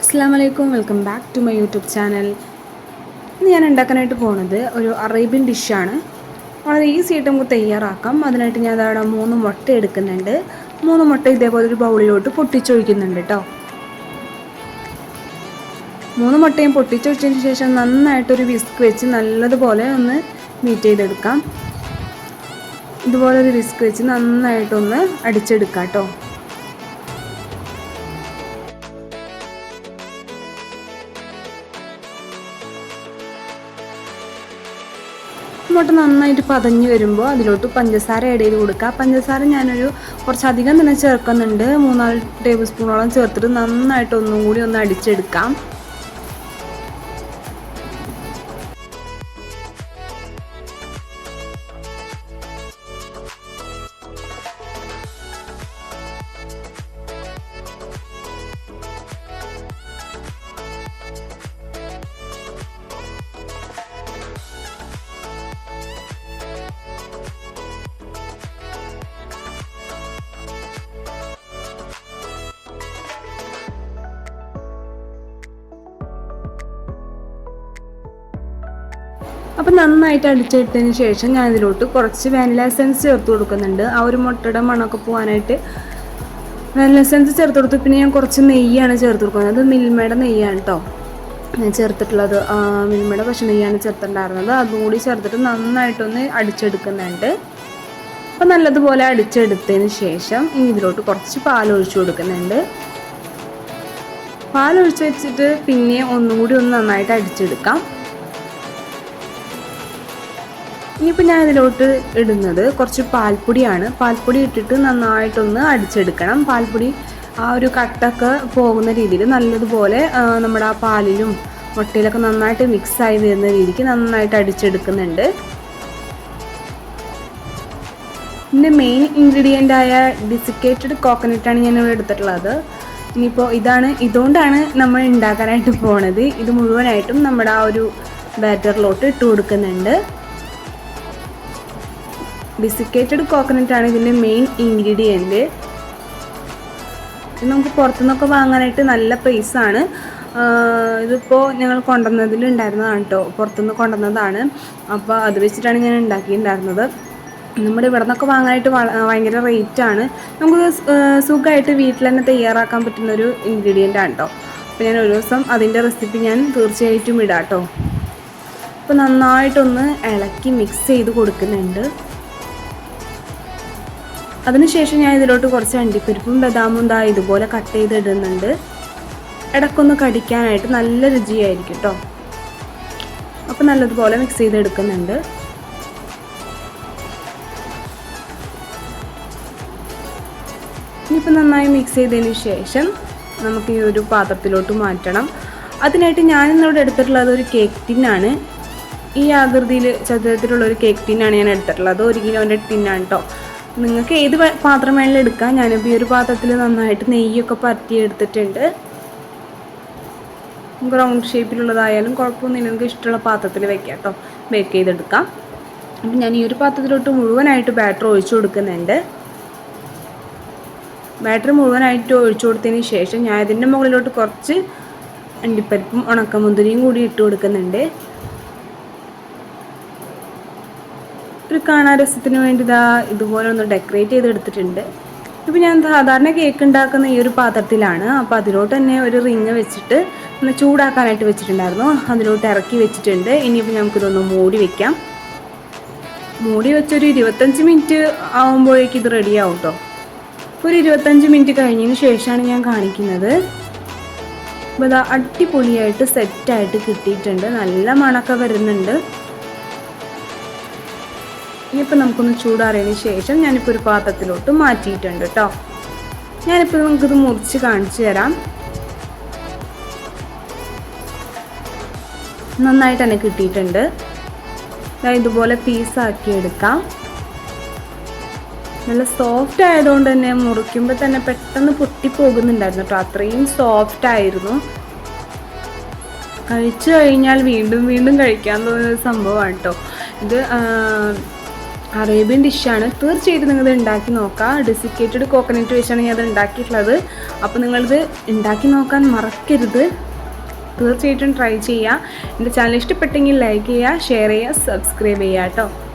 അസ്സാം വലൈക്കും welcome back to my YouTube channel. ഇന്ന് ഞാൻ ഉണ്ടാക്കാനായിട്ട് പോണത് ഒരു അറേബ്യൻ ഡിഷാണ്. വളരെ ഈസി ആയിട്ട് നമുക്ക് തയ്യാറാക്കാം. അതിനായിട്ട് ഞാൻ അവിടെ മൂന്ന് മുട്ട എടുക്കുന്നുണ്ട്. മൂന്ന് മുട്ട ഇതേപോലെ ഒരു ബൗളിലോട്ട് പൊട്ടിച്ചൊഴിക്കുന്നുണ്ട് കേട്ടോ. മൂന്ന് മുട്ടയും പൊട്ടിച്ചൊഴിച്ചതിന് ശേഷം നന്നായിട്ടൊരു വിസ്ക് വെച്ച് നല്ലതുപോലെ ഒന്ന് മീറ്റ് ചെയ്തെടുക്കാം. ഇതുപോലെ ഒരു വിസ്ക് വെച്ച് നന്നായിട്ടൊന്ന് അടിച്ചെടുക്കാം കേട്ടോ. മുട്ട നന്നായിട്ട് പതഞ്ഞ് വരുമ്പോൾ അതിലോട്ട് പഞ്ചസാര ആഡ് ചെയ്ത് കൊടുക്കുക. പഞ്ചസാര ഞാനൊരു കുറച്ചധികം തന്നെ ചേർക്കുന്നുണ്ട്. മൂന്നാൽ ടേബിൾ സ്പൂണോളം ചേർത്തിട്ട് നന്നായിട്ട് ഒന്നും കൂടി ഒന്ന് അടിച്ചെടുക്കാം. അപ്പം നന്നായിട്ട് അടിച്ചെടുത്തതിന് ശേഷം ഞാൻ ഇതിലോട്ട് കുറച്ച് വാനില എസൻസ് ചേർത്ത് കൊടുക്കുന്നുണ്ട്. ആ ഒരു മുട്ടയുടെ മണമൊക്കെ പോകാനായിട്ട് വാനില എസൻസ് ചേർത്ത് കൊടുത്തു. പിന്നെ ഞാൻ കുറച്ച് നെയ്യാണ് ചേർത്ത് കൊടുക്കുന്നത്. അത് മിൽമയുടെ നെയ്യാണ് കേട്ടോ ഞാൻ ചേർത്തിട്ടുള്ളത് മിൽമയുടെ പശു നെയ്യാണ് ചേർത്തിട്ടുണ്ടായിരുന്നത്. അതും കൂടി ചേർത്തിട്ട് നന്നായിട്ടൊന്ന് അടിച്ചെടുക്കുന്നുണ്ട്. അപ്പോൾ നല്ലതുപോലെ അടിച്ചെടുത്തതിന് ശേഷം ഇനി ഇതിലോട്ട് കുറച്ച് പാൽ ഒഴിച്ചു കൊടുക്കുന്നുണ്ട്. പാൽ ഒഴിച്ച് വെച്ചിട്ട് പിന്നെ ഒന്നുകൂടി ഒന്ന് നന്നായിട്ട് അടിച്ചെടുക്കാം. ഇനിയിപ്പോൾ ഞാൻ ഇതിലോട്ട് ഇടുന്നത് കുറച്ച് പാൽപ്പൊടിയാണ്. പാൽപ്പൊടി ഇട്ടിട്ട് നന്നായിട്ടൊന്ന് അടിച്ചെടുക്കണം. പാൽപ്പൊടി ആ ഒരു കട്ടൊക്കെ പോകുന്ന രീതിയിൽ നല്ലതുപോലെ നമ്മുടെ ആ പാലിലും മുട്ടയിലൊക്കെ നന്നായിട്ട് മിക്സ് ആയി വരുന്ന രീതിക്ക് നന്നായിട്ട് അടിച്ചെടുക്കുന്നുണ്ട്. ഇതിന്റെ മെയിൻ ഇൻഗ്രീഡിയന്റ് ആയ ഡിസിക്കേറ്റഡ് കോക്കനട്ടാണ് ഞാൻ ഇവിടെ എടുത്തിട്ടുള്ളത്. ഇനിയിപ്പോൾ ഇതാണ് ഇതുകൊണ്ടാണ് നമ്മൾ ഉണ്ടാക്കാനായിട്ട് പോണത്. ഇത് മുഴുവനായിട്ടും നമ്മുടെ ആ ഒരു ബാറ്ററിലോട്ട് ഇട്ട് കൊടുക്കുന്നുണ്ട്. ഡിസിക്കേറ്റഡ് കോക്കനട്ട് ആണ് ഇതിന്റെ മെയിൻ ഇൻഗ്രീഡിയന്റ് ഇത് നമുക്ക് പുറത്തുനിന്നൊക്കെ വാങ്ങാനായിട്ട് നല്ല പ്രൈസാണ് ഇതിപ്പോൾ ഞങ്ങൾ കൊണ്ടുവന്നതിൽ ഉണ്ടായിരുന്നതാണ് കേട്ടോ പുറത്തുനിന്ന് കൊണ്ടുവന്നതാണ്. അപ്പോൾ അത് വെച്ചിട്ടാണ് ഞാൻ ഉണ്ടാക്കിയിട്ടുണ്ടായിരുന്നത്. നമ്മുടെ ഇവിടെ നിന്നൊക്കെ വാങ്ങാനായിട്ട് ഭയങ്കര റേറ്റാണ് നമുക്ക് സുഖമായിട്ട് വീട്ടിൽ തന്നെ തയ്യാറാക്കാൻ പറ്റുന്ന ഒരു ഇൻഗ്രീഡിയന്റ് ആണ് കേട്ടോ അപ്പോൾ ഞാൻ ഒരു ദിവസം അതിന്റെ റെസിപ്പി ഞാൻ തീർച്ചയായിട്ടും ഇടാം കേട്ടോ അപ്പോൾ നന്നായിട്ടൊന്ന് ഇളക്കി മിക്സ് ചെയ്ത് കൊടുക്കുന്നുണ്ട്. അതിനുശേഷം ഞാൻ ഇതിലോട്ട് കുറച്ച് അണ്ടിപ്പരിപ്പും ബദാമും ദാ ഇതുപോലെ കട്ട് ചെയ്ത് ഇടുന്നുണ്ട് ഇടയ്ക്കൊന്ന് കടിക്കാനായിട്ട് നല്ല രുചിയായിരിക്കും കേട്ടോ അപ്പോൾ നല്ലതുപോലെ മിക്സ് ചെയ്തെടുക്കുന്നുണ്ട്. ഇനിയിപ്പോൾ നന്നായി മിക്സ് ചെയ്തതിന് ശേഷം നമുക്ക് ഈ ഒരു പാത്രത്തിലോട്ട് മാറ്റണം. അതിനായിട്ട് ഞാൻ ഇന്നിവിടെ എടുത്തിട്ടുള്ളത് ഒരു കേക്ക് ടിന്നാണ് ഈ ആകൃതിയിൽ ചതുരത്തിലുള്ള ഒരു കേക്ക് ടിന്നാണ് ഞാൻ എടുത്തിട്ടുള്ളത്. ഒരു കിലോന്റെ ടിന്നാണ് കേട്ടോ നിങ്ങൾക്ക് ഏത് പാത്രം വേണമെങ്കിലും എടുക്കാം. ഞാനിപ്പോൾ ഈ ഒരു പാത്രത്തിൽ നന്നായിട്ട് നെയ്യൊക്കെ പരത്തി എടുത്തിട്ടുണ്ട്. റൗണ്ട് ഷേപ്പിലുള്ളതായാലും കുഴപ്പമൊന്നുമില്ല. നിങ്ങൾക്ക് ഇഷ്ടമുള്ള പാത്രത്തിൽ വെക്കാം കേട്ടോ ബേക്ക് ചെയ്തെടുക്കാം. അപ്പം ഞാൻ ഈ ഒരു പാത്രത്തിലോട്ട് മുഴുവനായിട്ട് ബാറ്റർ ഒഴിച്ചു കൊടുക്കുന്നുണ്ട്. ബാറ്റർ മുഴുവനായിട്ട് ഒഴിച്ചു കൊടുത്തതിന് ശേഷം ഞാൻ ഇതിന്റെ മുകളിലോട്ട് കുറച്ച് അണ്ടിപ്പരിപ്പും ഉണക്കമുന്തിരിയും കൂടി ഇട്ട് കൊടുക്കുന്നുണ്ട്. ഒരു കാണാൻ രസത്തിന് വേണ്ടി ഇതാ ഇതുപോലെ ഒന്ന് ഡെക്കറേറ്റ് ചെയ്ത് എടുത്തിട്ടുണ്ട് ഇപ്പം ഞാൻ സാധാരണ കേക്ക് ഉണ്ടാക്കുന്ന ഈ ഒരു പാത്രത്തിലാണ്. അപ്പോൾ അതിലോട്ട് തന്നെ ഒരു റിങ് വെച്ചിട്ട് ഒന്ന് ചൂടാക്കാനായിട്ട് വെച്ചിട്ടുണ്ടായിരുന്നു. അതിലോട്ട് ഇറക്കി വെച്ചിട്ടുണ്ട്. ഇനിയിപ്പോൾ നമുക്കിതൊന്ന് മൂടി വെക്കാം. മൂടി വെച്ചൊരു ഇരുപത്തഞ്ച് മിനിറ്റ് ആകുമ്പോഴേക്കും ഇത് റെഡിയാവും കേട്ടോ ഒരു ഇരുപത്തഞ്ച് മിനിറ്റ് കഴിഞ്ഞതിന് ശേഷമാണ് ഞാൻ കാണിക്കുന്നത്. അപ്പോൾ അത് അടിപൊളിയായിട്ട് സെറ്റായിട്ട് കിട്ടിയിട്ടുണ്ട്. നല്ല മണക്ക വരുന്നുണ്ട്. ഇനിയിപ്പോൾ നമുക്കൊന്ന് ചൂടാറിയതിന് ശേഷം ഞാനിപ്പോൾ ഒരു പാത്രത്തിലോട്ട് മാറ്റിയിട്ടുണ്ട് കേട്ടോ ഞാനിപ്പോൾ നമുക്കിത് മുറിച്ച് കാണിച്ചു തരാം. നന്നായിട്ട് തന്നെ കിട്ടിയിട്ടുണ്ട്. ഇതുപോലെ പീസാക്കി എടുക്കാം. നല്ല സോഫ്റ്റ് ആയതുകൊണ്ട് തന്നെ മുറിക്കുമ്പോൾ തന്നെ പെട്ടെന്ന് പൊട്ടിപ്പോകുന്നുണ്ടായിരുന്നു കേട്ടോ അത്രയും സോഫ്റ്റ് ആയിരുന്നു. കഴിച്ചു കഴിഞ്ഞാൽ വീണ്ടും വീണ്ടും കഴിക്കാൻ തോന്നുന്ന ഒരു സംഭവമാണ് കേട്ടോ ഇത് അറേബ്യൻ ഡിഷാണ്. തീർച്ചയായിട്ടും നിങ്ങളിത് ഉണ്ടാക്കി നോക്കുക ഡെസിക്കേറ്റഡ് കോക്കനട്ട് വെച്ചാണ് ഞാൻ അത് ഉണ്ടാക്കിയിട്ടുള്ളത്. അപ്പോൾ നിങ്ങളിത് ഉണ്ടാക്കി നോക്കാൻ മറക്കരുത്. തീർച്ചയായിട്ടും ട്രൈ ചെയ്യുക എന്റെ ചാനൽ ഇഷ്ടപ്പെട്ടെങ്കിൽ ലൈക്ക് ചെയ്യുക ഷെയർ ചെയ്യുക സബ്സ്ക്രൈബ് ചെയ്യുക കേട്ടോ